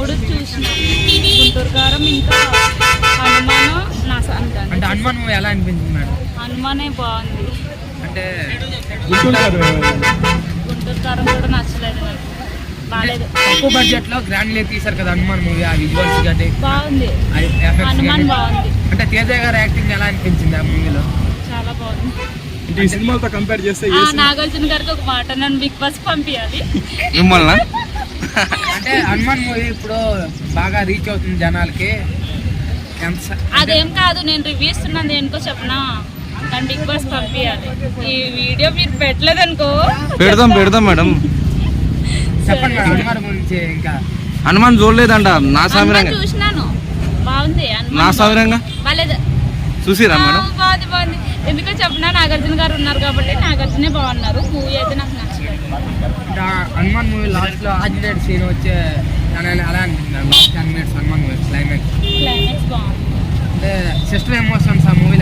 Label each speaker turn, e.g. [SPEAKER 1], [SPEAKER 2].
[SPEAKER 1] మూడు చూసిన. గుంటూరు కారం ఇంకా హనుమాను నా
[SPEAKER 2] అంటే హనుమాన్ మూవీ ఎలా అనిపించింది మేడం?
[SPEAKER 1] హనుమానే బాగుంది.
[SPEAKER 2] అంటే
[SPEAKER 1] గుంటూరు కారం కూడా నచ్చలేదు నాకు. బాగాలేదు
[SPEAKER 2] తక్కువ బడ్జెట్లో గ్రాండ్ లే తీసారు కదా హనుమాన్ మూవీ ఆ విజువల్స్ గట్టి
[SPEAKER 1] బాగుంది. హనుమాన్. బాగుంది.
[SPEAKER 2] అంటే తేజ గారి యాక్టింగ్ ఎలా అనిపించింది ఆ మూవీలో?
[SPEAKER 1] చాలా బాగుంది.
[SPEAKER 3] ఈ సినిమాలతో కంపేర్ చేస్తే
[SPEAKER 1] నాగార్జున గారికి ఒక మాట నన్ను బిగ్ బాస్ పంపించాలి
[SPEAKER 4] మిమ్మల్ని
[SPEAKER 2] అంటే హనుమాన్ మూవీ ఇప్పుడు బాగా రీచ్ అవుతుంది జనాలకి.
[SPEAKER 1] అదేం కాదు నేను రివ్యూ ఇస్తున్నాను దేనికో చెప్పనా? నన్ను బిగ్ బాస్ పంపించాలి ఈ వీడియో మీరు పెట్టలేదనుకో.
[SPEAKER 4] పెడదాం పెడదాం మేడం.
[SPEAKER 2] చెప్పండి హనుమాన్ గురించి ఇంకా.
[SPEAKER 4] హనుమాన్ చూడలేదంట నా సామిరంగా.
[SPEAKER 1] చూసినాను. బాగుంది
[SPEAKER 4] నా సామిరంగా?
[SPEAKER 1] బాగాలేదు
[SPEAKER 4] చూసిరా మేడం?
[SPEAKER 1] బాగుంది బాగుంది. ఎందుకో చెప్పినా నాగార్జున గారు ఉన్నారు కాబట్టి నాగార్జునే బాగున్నారు. మూవీ అయితే నాకు
[SPEAKER 2] ఆ హనుమాన్ మూవీ లాస్ట్లో ఆజిటెడ్ సీన్ వచ్చే అలా అలా అనిపించింది. Last ten minutes Hanuman movie climax
[SPEAKER 1] climax బాగుంది.
[SPEAKER 2] అంటే సిస్టర్ ఎమోషన్స్ ఆ మూవీ